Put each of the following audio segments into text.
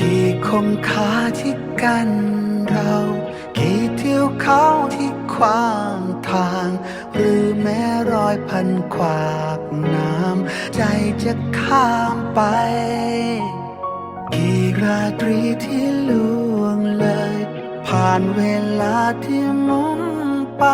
กี่คมขาที่กันเรา กี่เที่ยวเขาที่ขวางทาง หรือแม้รอยพันขวากน้ำใจจะข้ามไป กี่ราตรีที่ล่วงเลย ผ่านเวลาที่มุนไป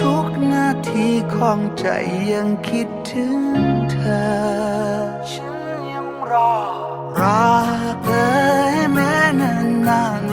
ทุกนาทีของใจยังคิดถึงเธอ ฉันยังรอรักเอ่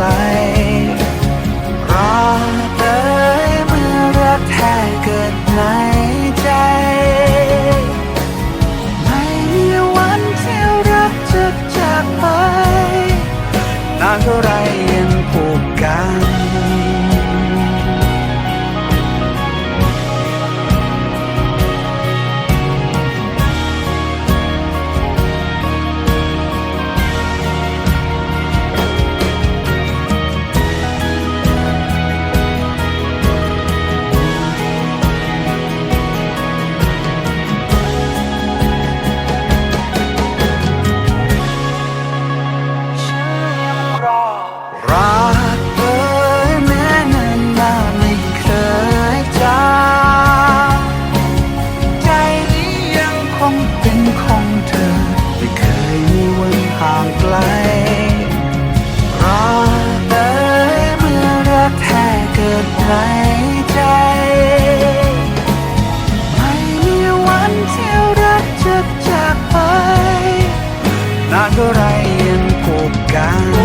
ห่ ของเธอ ไม่เคยมีวันห่างไกลรักเอ่ยเมื่อรักแท้เกิดในใจ ไม่มีวันที่รักจะจากไปนานเท่าไรยังกูกกัน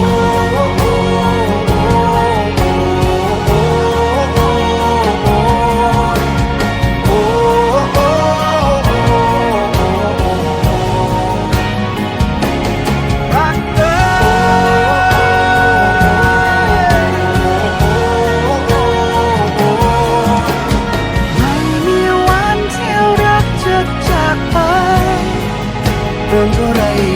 วันที่รักจะจากไป เรื่องเท่าไร